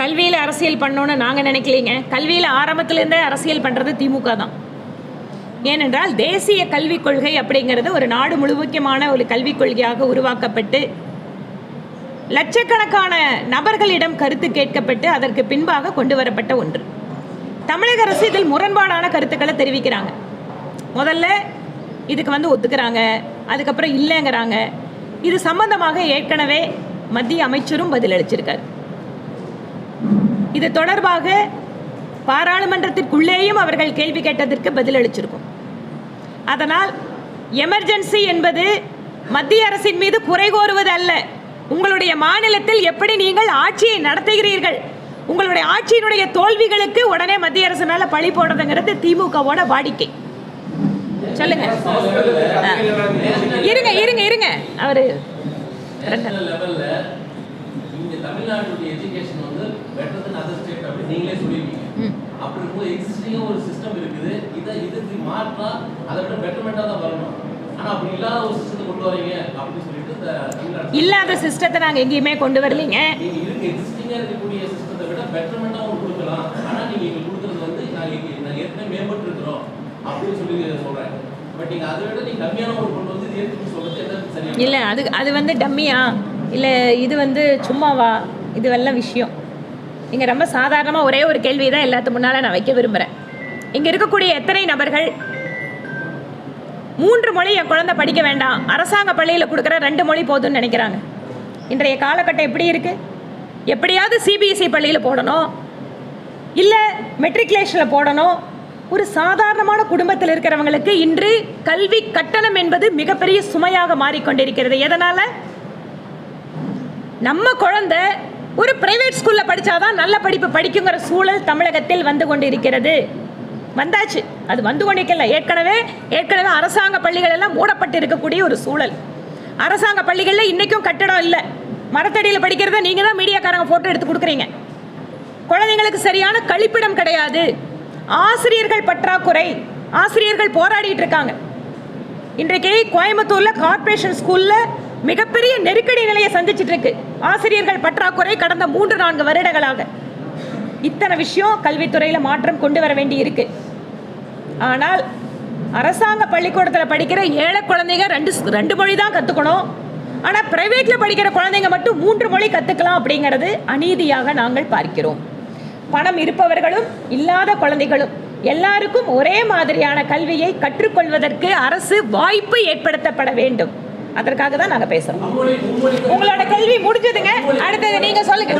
கல்வியில் அரசியல் பண்ணோன்னு நாங்கள் நினைக்கலைங்க. கல்வியில் ஆரம்பத்துலேருந்தே அரசியல் பண்ணுறது திமுக தான். ஏனென்றால் தேசிய கல்விக் கொள்கை அப்படிங்கிறது ஒரு நாடு முழுமைக்குமான ஒரு கல்விக் கொள்கையாக உருவாக்கப்பட்டு லட்சக்கணக்கான நபர்களிடம் கருத்து கேட்கப்பட்டு அதற்கு பின்பாக கொண்டு வரப்பட்ட ஒன்று. தமிழக அரசு இதில் முரண்பாடான கருத்துக்களை தெரிவிக்கிறாங்க. முதல்ல இதுக்கு வந்து ஒத்துக்கிறாங்க அதுக்கப்புறம் இல்லைங்கிறாங்க. இது சம்பந்தமாக ஏற்கனவே மத்திய அமைச்சரும் பதிலளிச்சிருக்காரு. இது தொடர்பாக பாராளுமன்றத்திற்குள்ளேயும் அவர்கள் கேள்வி கேட்டதற்கு பதிலளிச்சிருக்கும் அதனால் எமர்ஜென்சி என்பது மத்திய அரசின் மீது குறை கோருவது அல்ல. உங்களுடைய மாநிலத்தில் எப்படி நீங்கள் ஆட்சியை நடத்துகிறீர்கள்? உங்களுடைய ஆட்சியினுடைய தோல்விகளுக்கு உடனே மத்திய அரசு மேல பழி போடுறதுங்கிறது திமுகவோட வாடிக்கை. சொல்லுங்க. இருங்க இருங்க இருங்க. அவரு இங்க தமிழ்நாட்டுடைய எஜுகேஷன் வந்து பெட்டர் தென் அதர் ஸ்டேட் அப்படி நீங்களே சொல்லிருக்கீங்க ம். அப்படி இருக்கும்போது எக்ஸிஸ்டிங் ஒரு சிஸ்டம் இருக்குது. இதை இதுக்கு மாற்றா அதை விட பெட்டர்மெண்டா தான் வரணும். ஆனா அப்படி இல்லாத ஒரு சிஸ்டத்தை கொண்டு வரீங்க அப்படின்னு சொல்லிட்டு தமிழ்நாடு இல்லாத சிஸ்டத்தை நாங்க எங்கேயுமே கொண்டு வரலைங்க. நீங்க இருக்கு எக்ஸிஸ்டிங்கா இருக்கக்கூடிய சிஸ்டத்தை விட பெட்டர்மெண்டா உங்களுக்கு கொடுக்கலாம். ஆனா நீங்க எங்களுக்கு கொடுக்கறது வந்து நாங்க இங்க- நாங்க ஏற்கனவே மேம்பட்டு இருக்கிறோம் அப்படின்னு சொல்லி சொல்றேன். பட் நீங்க அதை விட நீங்க கம்மியான ஒரு கொண்டு வந்து இது ஏற்கனவே சொல்றது எதாவது சரியா? இல்லை அது அது வந்து டம்மியா? இல்லை இது வந்து சும்மாவா? இது எல்லாம் விஷயம். இங்கே ரொம்ப சாதாரணமாக ஒரே ஒரு கேள்வி தான் எல்லாத்து முன்னால் நான் வைக்க விரும்புகிறேன் இங்கே இருக்கக்கூடிய எத்தனை நபர்கள்? மூன்று மொழி என் குழந்தை படிக்க வேண்டாம். அரசாங்க பள்ளியில் கொடுக்குற ரெண்டு மொழி போதும்னு நினைக்கிறாங்க. இன்றைய காலகட்டம் எப்படி இருக்குது எப்படியாவது சிபிஎஸ்சி பள்ளியில் போடணும். இல்லை மெட்ரிகுலேஷனில் போடணும். ஒரு சாதாரணமான குடும்பத்தில் இருக்கிறவங்களுக்கு இன்று கல்வி கட்டணம் என்பது மிகப்பெரிய சுமையாக மாறிக்கொண்டிருக்கிறது. எதனால்? நம்ம குழந்தை ஒரு பிரைவேட் ஸ்கூலில் படித்தாதான் நல்ல படிப்பு படிக்குங்கிற சூழல் தமிழகத்தில் வந்து கொண்டிருக்கிறது. வந்தாச்சு. அது வந்து கொண்டிருக்கல. ஏற்கனவே ஏற்கனவே அரசாங்க பள்ளிகள் எல்லாம் மூடப்பட்டு இருக்கக்கூடிய ஒரு சூழல். அரசாங்க பள்ளிகளில் இன்றைக்கும் கட்டடம் இல்லை. மரத்தடியில் படிக்கிறத நீங்கள் தான் மீடியாக்காரங்க ஃபோட்டோ எடுத்து கொடுக்குறீங்க. குழந்தைங்களுக்கு சரியான கழிப்பிடம் கிடையாது. ஆசிரியர்கள் பற்றாக்குறை. ஆசிரியர்கள் போராடிட்டு இருக்காங்க. இன்றைக்கு கோயம்புத்தூரில் கார்ப்பரேஷன் ஸ்கூலில் மிகப்பெரிய நெருக்கடி நிலையை சந்திச்சுட்டு இருக்கு. ஆசிரியர்கள் பற்றாக்குறை கடந்த மூன்று நான்கு வருடங்களாக. இத்தனை விஷயம் கல்வித்துறையில மாற்றம் கொண்டு வர வேண்டி இருக்கு. ஆனால் அரசாங்க பள்ளிக்கூடத்தில் படிக்கிற ஏழை குழந்தைங்க ரெண்டு ரெண்டு மொழி தான் கற்றுக்கணும் ஆனால் பிரைவேட்டில் படிக்கிற குழந்தைங்க மட்டும் மூன்று மொழி கற்றுக்கலாம் அப்படிங்கிறது அநீதியாக நாங்கள் பார்க்கிறோம். பணம் இருப்பவர்களும் இல்லாத குழந்தைகளும் எல்லாருக்கும் ஒரே மாதிரியான கல்வியை கற்றுக்கொள்வதற்கு அரசு வாய்ப்பு ஏற்படுத்தப்பட வேண்டும். அதற்காக தான் நாங்கள் பேசுகிறோம் உங்களோட கல்வி முடிஞ்சதுங்க. அடுத்தது நீங்கள் சொல்லுங்க.